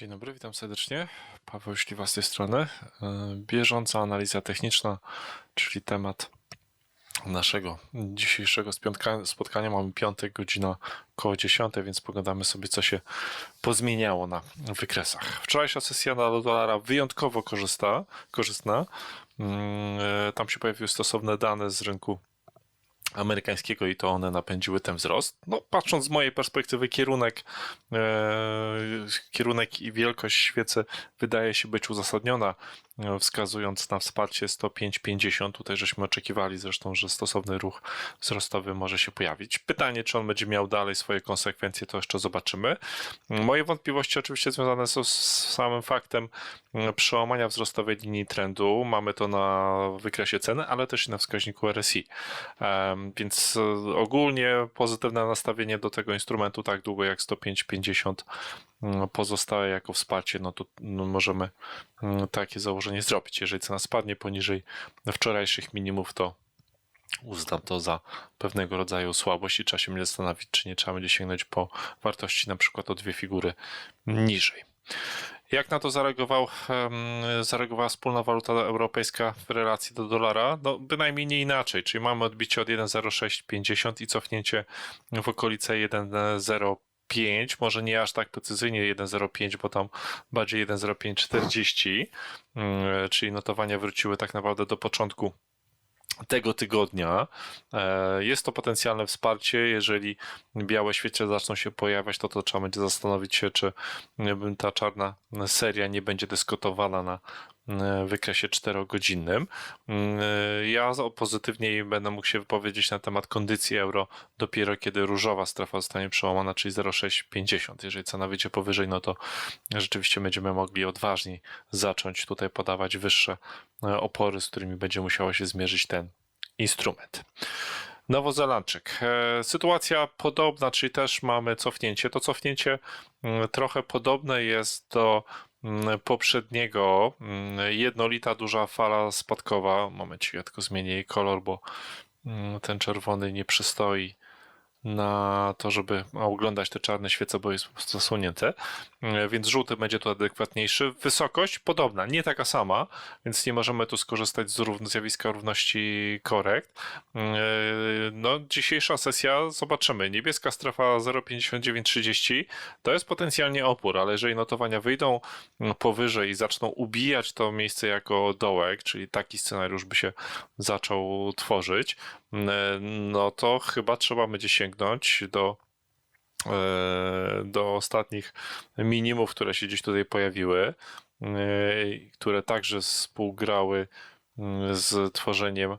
Dzień dobry, witam serdecznie. Paweł Śliwa z tej strony. E, Bieżąca analiza techniczna, czyli temat naszego dzisiejszego spotka- spotkania. Mamy piątek, godzina około 10, więc pogadamy sobie, co się pozmieniało na wykresach. Wczorajsza sesja na dolara wyjątkowo korzysta, korzystna. Mm, e, Tam się pojawiły stosowne dane z rynku amerykańskiego i to one napędziły ten wzrost. No, patrząc z mojej perspektywy, kierunek, e, kierunek i wielkość świecy wydaje się być uzasadniona, e, wskazując na wsparcie 105,50. Tutaj żeśmy oczekiwali zresztą, że stosowny ruch wzrostowy może się pojawić. Pytanie, czy on będzie miał dalej swoje konsekwencje, to jeszcze zobaczymy. Moje wątpliwości oczywiście związane są z samym faktem e, przełamania wzrostowej linii trendu. Mamy to na wykresie ceny, ale też i na wskaźniku RSI. Em, Więc e, ogólnie pozytywne nastawienie do tego instrumentu tak długo jak 105,50 mm, jako wsparcie, no to no, możemy mm, takie założenie zrobić. Jeżeli cena spadnie poniżej wczorajszych minimów, to uznam to za pewnego rodzaju słabość i trzeba się mnie zastanowić, czy nie trzeba będzie sięgnąć po wartości na przykład o dwie figury niżej. Jak na to zareagował, zareagowała wspólna waluta europejska w relacji do dolara? No, bynajmniej nie inaczej, czyli mamy odbicie od 1,0650 i cofnięcie w okolice 1,05, może nie aż tak precyzyjnie 1,05, bo tam bardziej 1,0540, mm, czyli notowania wróciły tak naprawdę do początku tego tygodnia. E, Jest to potencjalne wsparcie. Jeżeli białe świece zaczną się pojawiać, to, to trzeba będzie zastanowić się, czy e, ta czarna seria nie będzie dyskutowana na wykresie czterogodzinnym. Mm, e, Ja pozytywniej będę mógł się wypowiedzieć na temat kondycji euro dopiero kiedy różowa strefa zostanie przełamana, czyli 0,650. Jeżeli cena wyjdzie powyżej, no to rzeczywiście będziemy mogli odważniej zacząć tutaj podawać wyższe e, opory, z którymi będzie musiało się zmierzyć ten instrument. Nowozelandczyk. E, Sytuacja podobna, czyli też mamy cofnięcie. To cofnięcie mm, trochę podobne jest do poprzedniego. Mm, Jednolita duża fala spadkowa. Momencik, ja tylko zmienię jej kolor, bo mm, ten czerwony nie przystoi na to, żeby oglądać te czarne świece, bo jest po prostu zasłonięte. E, Więc żółty będzie tu adekwatniejszy. Wysokość podobna, nie taka sama, więc nie możemy tu skorzystać z rów- zjawiska równości korekt. E, No, dzisiejsza sesja, zobaczymy. Niebieska strefa 0,5930 to jest potencjalnie opór, ale jeżeli notowania wyjdą mm, powyżej i zaczną ubijać to miejsce jako dołek, czyli taki scenariusz by się zaczął tworzyć, no to chyba trzeba będzie sięgnąć do e, do ostatnich minimów, które się gdzieś tutaj pojawiły, e, które także współgrały mm, z tworzeniem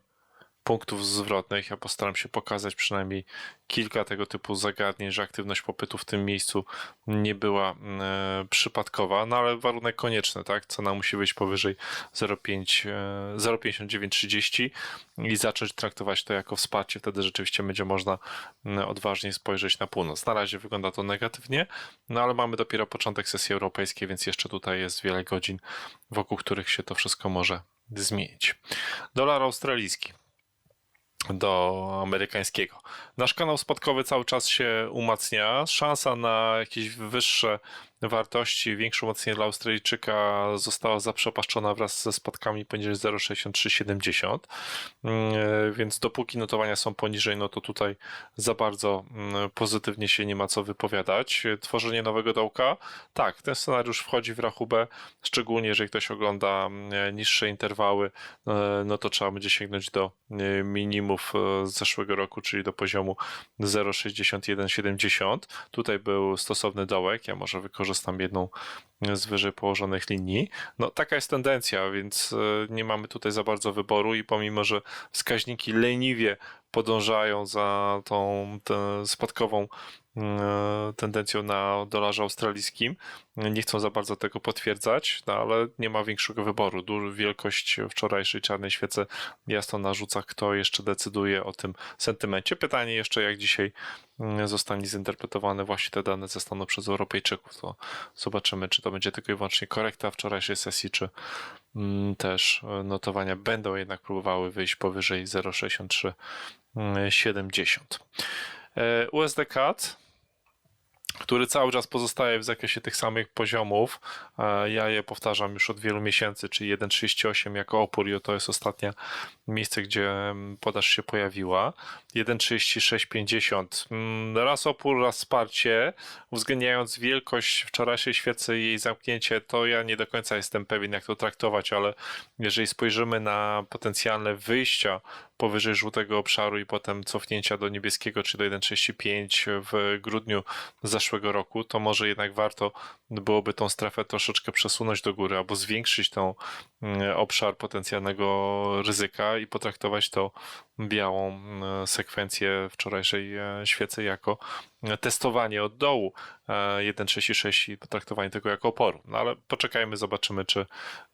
punktów zwrotnych. Ja postaram się pokazać przynajmniej kilka tego typu zagadnień, że aktywność popytu w tym miejscu nie była e, przypadkowa, no ale warunek konieczny, tak? Cena musi wyjść powyżej 0,5, e, 0,5930 i zacząć traktować to jako wsparcie. Wtedy rzeczywiście będzie można m, odważniej spojrzeć na północ. Na razie wygląda to negatywnie, no ale mamy dopiero początek sesji europejskiej, więc jeszcze tutaj jest wiele godzin, wokół których się to wszystko może zmienić. Dolar australijski do amerykańskiego. Nasz kanał spadkowy cały czas się umacnia. Szansa na jakieś wyższe wartości, większe umocnienie dla Australijczyka została zaprzepaszczona wraz ze spadkami poniżej 0,6370. Mm, Więc dopóki notowania są poniżej, no to tutaj za bardzo mm, pozytywnie się nie ma co wypowiadać. Tworzenie nowego dołka, tak, ten scenariusz wchodzi w rachubę, szczególnie jeżeli ktoś ogląda mm, niższe interwały, e, no to trzeba będzie sięgnąć do e, minimów e, z zeszłego roku, czyli do poziomu 0,6170. Tutaj był stosowny dołek, ja może wykorzystam jedną z wyżej położonych linii. No taka jest tendencja, więc e, nie mamy tutaj za bardzo wyboru i pomimo, że wskaźniki leniwie podążają za tą spadkową tendencją na dolarze australijskim. Nie chcą za bardzo tego potwierdzać, no ale nie ma większego wyboru. Wielkość wczorajszej czarnej świecy jasno narzuca, kto jeszcze decyduje o tym sentymencie. Pytanie jeszcze, jak dzisiaj mm, zostanie zinterpretowane właśnie te dane ze stanu przez Europejczyków. To zobaczymy, czy to będzie tylko i wyłącznie korekta wczorajszej sesji, czy mm, też e, notowania będą jednak próbowały wyjść powyżej 0,6370. E, USD CAD który cały czas pozostaje w zakresie tych samych poziomów. E, Ja je powtarzam już od wielu miesięcy, czyli 1.38 jako opór i to jest ostatnie miejsce, gdzie mm, podaż się pojawiła. 1.3650. Mm, Raz opór, raz wsparcie. Uwzględniając wielkość wczorajszej świecy i jej zamknięcie, to ja nie do końca jestem pewien, jak to traktować, ale jeżeli spojrzymy na potencjalne wyjścia powyżej żółtego obszaru i potem cofnięcia do niebieskiego, czy do 1.35 w grudniu zeszłego roku, to może jednak warto byłoby tą strefę troszeczkę przesunąć do góry albo zwiększyć tą mm, obszar potencjalnego ryzyka i potraktować to białą mm, sekwencję wczorajszej e, świecy jako e, testowanie od dołu e, 1.36 i potraktowanie tego jako oporu. No ale poczekajmy, zobaczymy, czy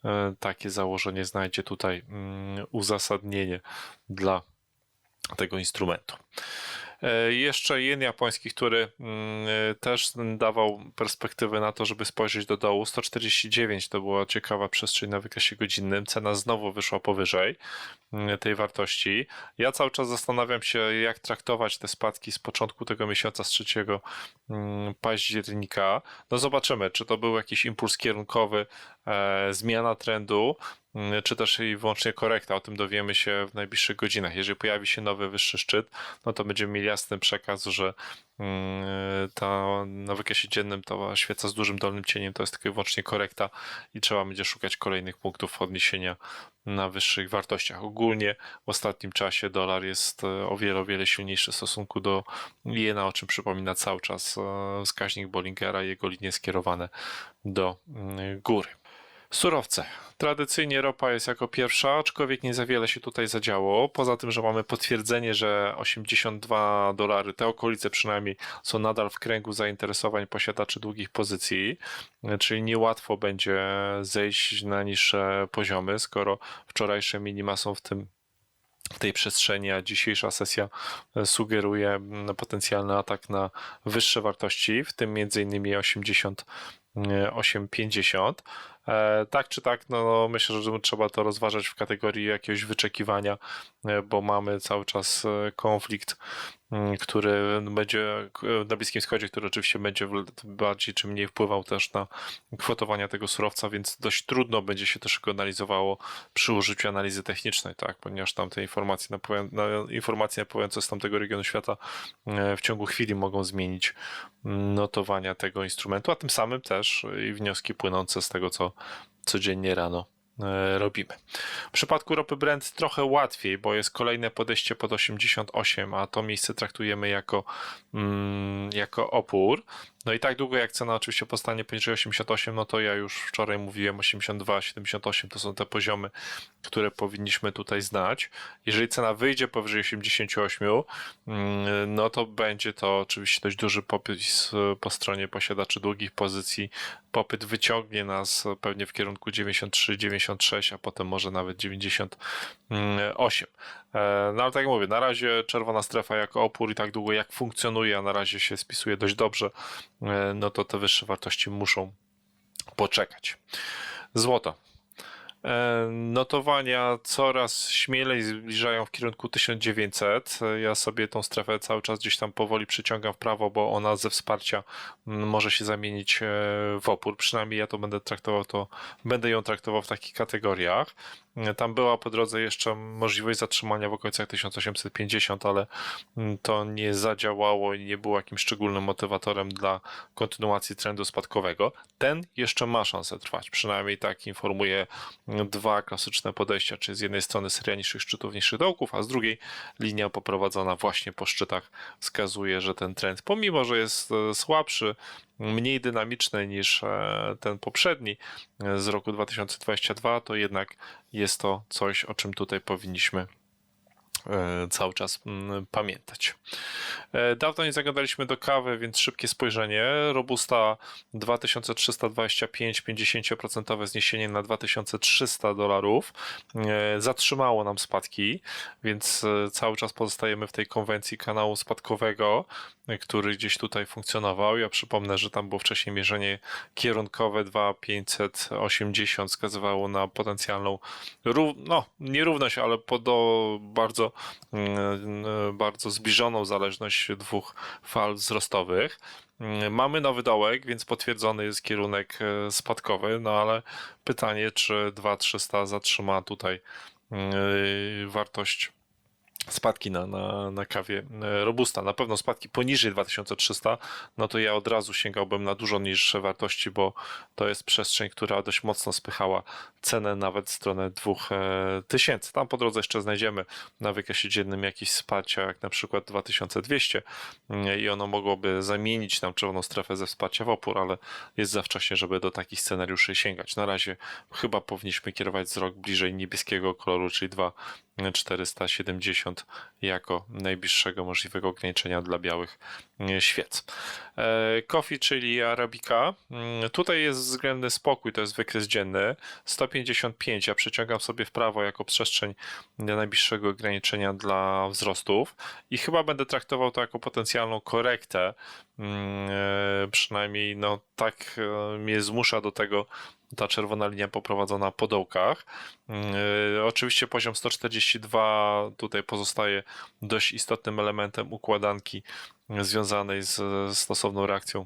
e, takie założenie znajdzie tutaj mm, uzasadnienie dla tego instrumentu. E, Jeszcze jen japoński, który mm, e, też dawał perspektywę na to, żeby spojrzeć do dołu. 149 to była ciekawa przestrzeń na wykresie godzinnym. Cena znowu wyszła powyżej mm, tej wartości. Ja cały czas zastanawiam się, jak traktować te spadki z początku tego miesiąca, z 3 mm, października. No zobaczymy, czy to był jakiś impuls kierunkowy, zmiana trendu, mm, czy też i wyłącznie korekta. O tym dowiemy się w najbliższych godzinach. Jeżeli pojawi się nowy wyższy szczyt, no to będziemy mieli jasny przekaz, że mm, ta na wykresie dziennym ta świeca z dużym dolnym cieniem to jest tylko i wyłącznie korekta i trzeba będzie szukać kolejnych punktów odniesienia na wyższych wartościach. Ogólnie w ostatnim czasie dolar jest e, o wiele, o wiele silniejszy w stosunku do jena, o czym przypomina cały czas e, wskaźnik Bollingera i jego linie skierowane do mm, góry. Surowce. Tradycyjnie ropa jest jako pierwsza, aczkolwiek nie za wiele się tutaj zadziało. Poza tym, że mamy potwierdzenie, że 82 dolary, te okolice przynajmniej, są nadal w kręgu zainteresowań posiadaczy długich pozycji, czyli niełatwo będzie zejść na niższe poziomy, skoro wczorajsze minima są w tym w tej przestrzeni, a dzisiejsza sesja sugeruje mm, potencjalny atak na wyższe wartości, w tym innymi 80 8,50. E, Tak czy tak, no myślę, że trzeba to rozważać w kategorii jakiegoś wyczekiwania, e, bo mamy cały czas e, konflikt, który będzie k- na Bliskim Wschodzie, który oczywiście będzie bardziej czy mniej wpływał też na kwotowania tego surowca, więc dość trudno będzie się też go analizowało przy użyciu analizy technicznej, tak, ponieważ tam te informacje, na, informacje napływające z tamtego regionu świata e, w ciągu chwili mogą zmienić mm, notowania tego instrumentu, a tym samym też i wnioski płynące z tego, co codziennie rano. e, robimy. W przypadku ropy Brent trochę łatwiej, bo jest kolejne podejście pod 88, a to miejsce traktujemy jako, mm, jako opór. No i tak długo jak cena oczywiście postanie poniżej 88, no to ja już wczoraj mówiłem 82, 78 to są te poziomy, które powinniśmy tutaj znać. Jeżeli cena wyjdzie powyżej 88, mm, no to będzie to oczywiście dość duży popyt z- po stronie posiadaczy długich pozycji. Popyt wyciągnie nas pewnie w kierunku 93, 96, a potem może nawet 98. E, No ale tak jak mówię, na razie czerwona strefa jako opór i tak długo jak funkcjonuje, a na razie się spisuje dość dobrze, e, no to te wyższe wartości muszą poczekać. Złoto. E, Notowania coraz śmielej zbliżają w kierunku 1900. E, Ja sobie tą strefę cały czas gdzieś tam powoli przyciągam w prawo, bo ona ze wsparcia może się zamienić w opór. Przynajmniej ja to będę traktował, to będę ją traktował w takich kategoriach. Tam była po drodze jeszcze możliwość zatrzymania w okolicach 1850, ale to nie zadziałało i nie było jakimś szczególnym motywatorem dla kontynuacji trendu spadkowego. Ten jeszcze ma szansę trwać, przynajmniej tak informuje dwa klasyczne podejścia, czyli z jednej strony seria niższych szczytów, niższych dołków, a z drugiej linia poprowadzona właśnie po szczytach wskazuje, że ten trend, pomimo że jest e, słabszy, mniej dynamiczny niż e, ten poprzedni e, z roku 2022, to jednak jest to coś, o czym tutaj powinniśmy e, cały czas mm, pamiętać. Dawno nie zagadaliśmy do kawy, więc szybkie spojrzenie. Robusta 2325, 50% zniesienie na 2300 dolarów. Zatrzymało nam spadki, więc cały czas pozostajemy w tej konwencji kanału spadkowego. Który gdzieś tutaj funkcjonował. Ja przypomnę, że tam było wcześniej mierzenie kierunkowe 2580 wskazywało na potencjalną no, nierówność, ale podo bardzo, mm, bardzo zbliżoną zależność dwóch fal wzrostowych. Mm, Mamy nowy dołek, więc potwierdzony jest kierunek e, spadkowy, no ale pytanie, czy 2300 zatrzyma tutaj yy, wartość spadki na, na, na kawie e, Robusta. Na pewno spadki poniżej 2300, no to ja od razu sięgałbym na dużo niższe wartości, bo to jest przestrzeń, która dość mocno spychała cenę nawet w stronę 2000. Tam po drodze jeszcze znajdziemy na wykresie dziennym jakieś wsparcia, jak na przykład 2200 mm, i ono mogłoby zamienić nam czerwoną strefę ze wsparcia w opór, ale jest za wcześnie, żeby do takich scenariuszy sięgać. Na razie chyba powinniśmy kierować wzrok bliżej niebieskiego koloru, czyli 2470 jako najbliższego możliwego ograniczenia dla białych e, świec. E, Coffee, czyli Arabica. Mm, Tutaj jest względny spokój, to jest wykres dzienny. 155, ja przeciągam sobie w prawo jako przestrzeń najbliższego ograniczenia dla wzrostów i chyba będę traktował to jako potencjalną korektę. Mm, e, Przynajmniej no tak e, mnie zmusza do tego ta czerwona linia poprowadzona po dołkach. Yy, oczywiście poziom 142 tutaj pozostaje dość istotnym elementem układanki związanej z stosowną reakcją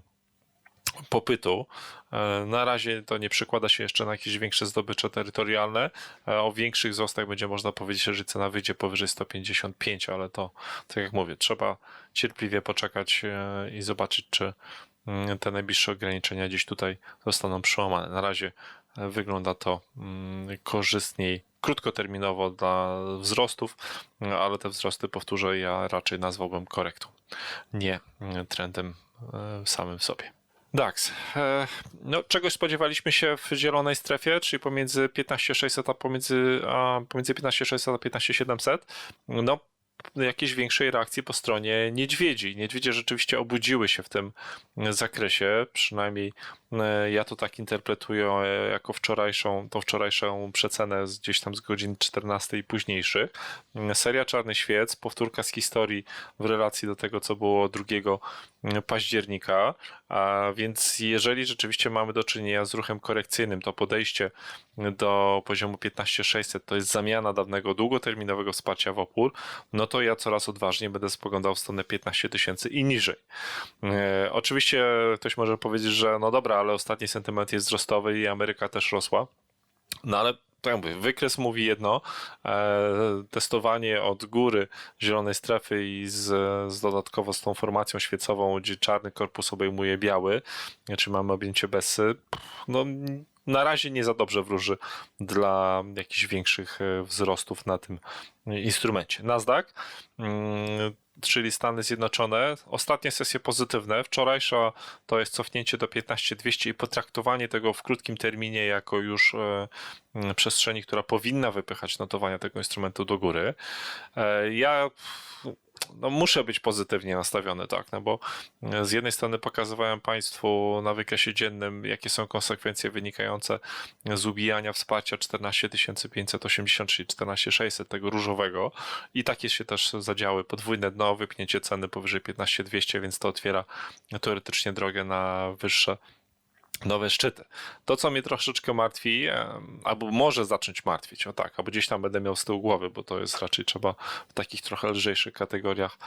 popytu. Yy, Na razie to nie przekłada się jeszcze na jakieś większe zdobycze terytorialne. Yy, O większych wzrostach będzie można powiedzieć, że cena wyjdzie powyżej 155, ale to, tak jak mówię, trzeba cierpliwie poczekać yy, i zobaczyć, czy mm, te najbliższe ograniczenia gdzieś tutaj zostaną przełamane. Na razie e, wygląda to mm, korzystniej krótkoterminowo dla wzrostów, mm, ale te wzrosty, powtórzę, ja raczej nazwałbym korektą, nie trendem e, samym w sobie. DAX. E, No, czegoś spodziewaliśmy się w zielonej strefie, czyli pomiędzy 15600 a pomiędzy, a pomiędzy 15600 a 15700. No, jakiejś większej reakcji po stronie niedźwiedzi. Niedźwiedzie rzeczywiście obudziły się w tym zakresie, przynajmniej e, ja to tak interpretuję e, jako wczorajszą, tą wczorajszą przecenę z gdzieś tam z godzin 14 i późniejszych. Seria Czarny Świec, powtórka z historii w relacji do tego, co było 2 października, a więc jeżeli rzeczywiście mamy do czynienia z ruchem korekcyjnym, to podejście do poziomu 15600 to jest zamiana dawnego długoterminowego wsparcia w opór, no to ja coraz odważniej będę spoglądał w stronę 15 tysięcy i niżej. E, oczywiście ktoś może powiedzieć, że no dobra, ale ostatni sentyment jest wzrostowy i Ameryka też rosła. No ale tak mówię, wykres mówi jedno, e, testowanie od góry zielonej strefy i z, z dodatkowo z tą formacją świecową, gdzie czarny korpus obejmuje biały, czy mamy objęcie Bessy, no na razie nie za dobrze wróży dla jakichś większych e, wzrostów na tym instrumencie. Nasdaq, mm, czyli Stany Zjednoczone, ostatnie sesje pozytywne. Wczorajsza to jest cofnięcie do 15200 i potraktowanie tego w krótkim terminie jako już e, m, przestrzeni, która powinna wypychać notowania tego instrumentu do góry. E, Ja no, muszę być pozytywnie nastawiony, tak, no bo e, z jednej strony pokazywałem Państwu na wykresie dziennym, jakie są konsekwencje wynikające z ubijania wsparcia 14580, czyli 14600 tego różowego. I takie się też zadziały, podwójne dno, wypnięcie ceny powyżej 15200, więc to otwiera teoretycznie drogę na wyższe nowe szczyty. To, co mnie troszeczkę martwi, albo może zacząć martwić, o tak, albo gdzieś tam będę miał z tyłu głowy, bo to jest raczej trzeba w takich trochę lżejszych kategoriach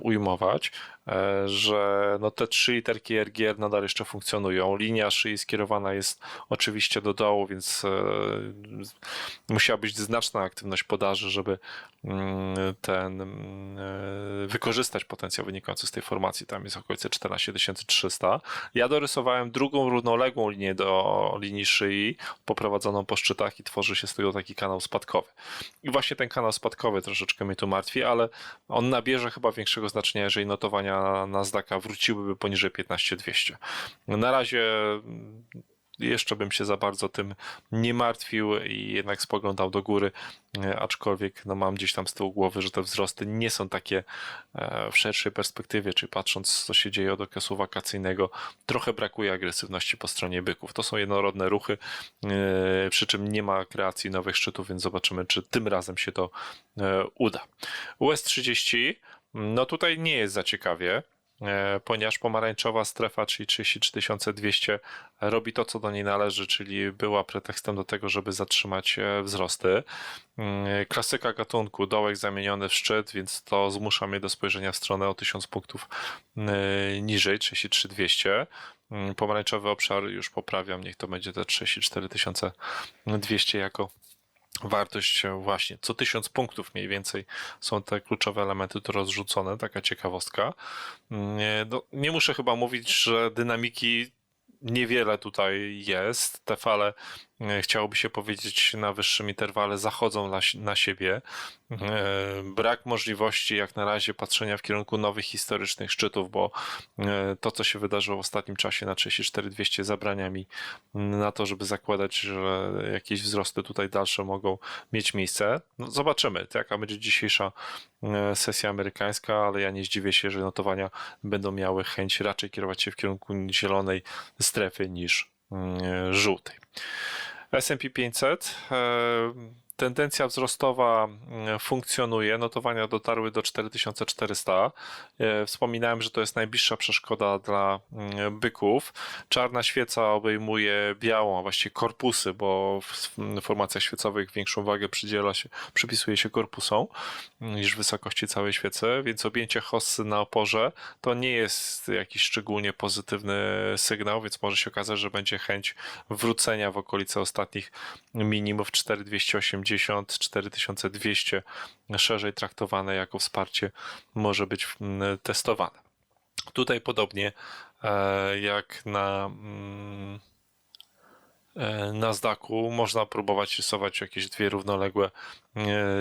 ujmować, e, że no te trzy literki RGR nadal jeszcze funkcjonują. Linia szyi skierowana jest oczywiście do dołu, więc e, musiała być znaczna aktywność podaży, żeby mm, ten mm, e, wykorzystać potencjał wynikający z tej formacji. Tam jest okolice 14300. Ja dorysowałem drugą równoległą linię do linii szyi, poprowadzoną po szczytach i tworzy się z tego taki kanał spadkowy. I właśnie ten kanał spadkowy troszeczkę mnie tu martwi, ale on nabierze chyba większego znaczenia, jeżeli notowania Nasdaqa wróciłyby poniżej 15200. Na razie jeszcze bym się za bardzo tym nie martwił i jednak spoglądał do góry, e, aczkolwiek no mam gdzieś tam z tyłu głowy, że te wzrosty nie są takie e, w szerszej perspektywie, czy patrząc co się dzieje od okresu wakacyjnego, trochę brakuje agresywności po stronie byków. To są jednorodne ruchy, e, przy czym nie ma kreacji nowych szczytów, więc zobaczymy, czy tym razem się to uda. US 30, no tutaj nie jest za ciekawie. e, ponieważ pomarańczowa strefa, czyli 33200 robi to, co do niej należy, czyli była pretekstem do tego, żeby zatrzymać e, wzrosty. Mm, Klasyka gatunku, dołek zamieniony w szczyt, więc to zmusza mnie do spojrzenia w stronę o 1000 punktów e, niżej, 33200. Mm, Pomarańczowy obszar już poprawiam, niech to będzie te 34200 jako wartość e, właśnie co 1000 punktów mniej więcej są te kluczowe elementy tu rozrzucone, taka ciekawostka. Mm, no, nie muszę chyba mówić, że dynamiki niewiele tutaj jest. Te fale, e, chciałoby się powiedzieć, na wyższym interwale zachodzą na, na siebie. E, Brak możliwości jak na razie patrzenia w kierunku nowych historycznych szczytów, bo e, to, co się wydarzyło w ostatnim czasie na 34200 zabrania mi na to, żeby zakładać, że jakieś wzrosty tutaj dalsze mogą mieć miejsce. No, zobaczymy, jaka będzie dzisiejsza e, sesja amerykańska, ale ja nie zdziwię się, że notowania będą miały chęć raczej kierować się w kierunku zielonej strefy niż żółtej. S&P 500 e, tendencja wzrostowa mm, funkcjonuje, notowania dotarły do 4400. E, Wspominałem, że to jest najbliższa przeszkoda dla mm, byków. Czarna świeca obejmuje białą, a właściwie korpusy, bo w formacjach świecowych większą wagę przydziela się, przypisuje się korpusom mm, niż wysokości całej świecy, więc objęcie hossy na oporze to nie jest jakiś szczególnie pozytywny sygnał, więc może się okazać, że będzie chęć wrócenia w okolice ostatnich minimów 4280, 4200 szerzej traktowane jako wsparcie może być mm, testowane. Tutaj podobnie e, jak na mm, e, Nasdaqu można próbować rysować jakieś dwie równoległe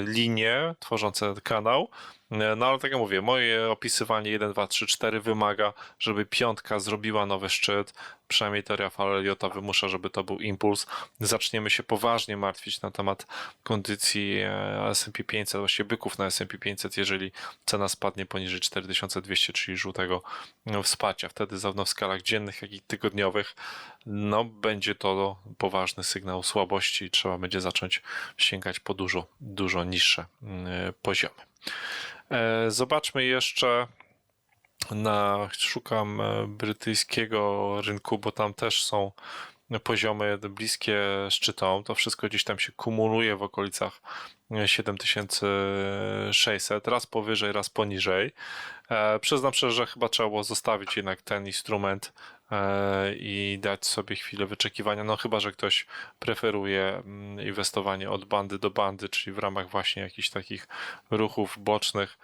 linie tworzące kanał. E, No ale tak jak mówię, moje opisywanie 1, 2, 3, 4 wymaga, żeby piątka zrobiła nowy szczyt. Przynajmniej teoria Falleliota wymusza, żeby to był impuls. Zaczniemy się poważnie martwić na temat kondycji e, S&P 500, właściwie byków na S&P 500, jeżeli cena spadnie poniżej 4200, czyli żółtego e, wsparcia. Wtedy zarówno w skalach dziennych, jak i tygodniowych no, będzie to poważny sygnał słabości i trzeba będzie zacząć sięgać po dużo, dużo niższe mm, poziomy. E, Zobaczmy jeszcze na, szukam e, brytyjskiego rynku, bo tam też są poziomy bliskie szczytom. To wszystko gdzieś tam się kumuluje w okolicach e, 7600, raz powyżej, raz poniżej. E, Przyznam szczerze, że chyba trzeba było zostawić jednak ten instrument e, i dać sobie chwilę wyczekiwania. No chyba, że ktoś preferuje mm, inwestowanie od bandy do bandy, czyli w ramach właśnie jakichś takich ruchów bocznych.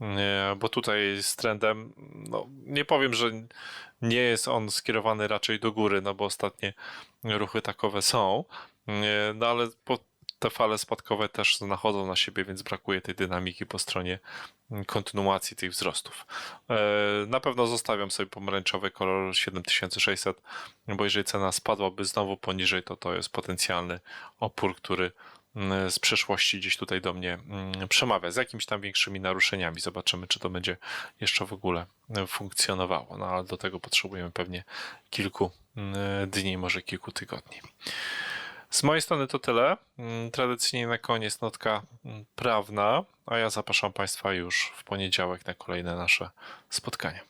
Nie, bo tutaj z trendem, no, nie powiem, że nie jest on skierowany raczej do góry, no bo ostatnie ruchy takowe są, Nie, no ale po, te fale spadkowe też nachodzą na siebie, więc brakuje tej dynamiki po stronie kontynuacji tych wzrostów. E, Na pewno zostawiam sobie pomarańczowy kolor 7600, bo jeżeli cena spadłaby znowu poniżej, to to jest potencjalny opór, który mm, z przeszłości gdzieś tutaj do mnie mm, przemawia, z jakimiś tam większymi naruszeniami. Zobaczymy, czy to będzie jeszcze w ogóle e, funkcjonowało. No ale do tego potrzebujemy pewnie kilku mm, dni, może kilku tygodni. Z mojej strony to tyle. Mm, Tradycyjnie na koniec notka mm, prawna, a ja zapraszam Państwa już w poniedziałek na kolejne nasze spotkania.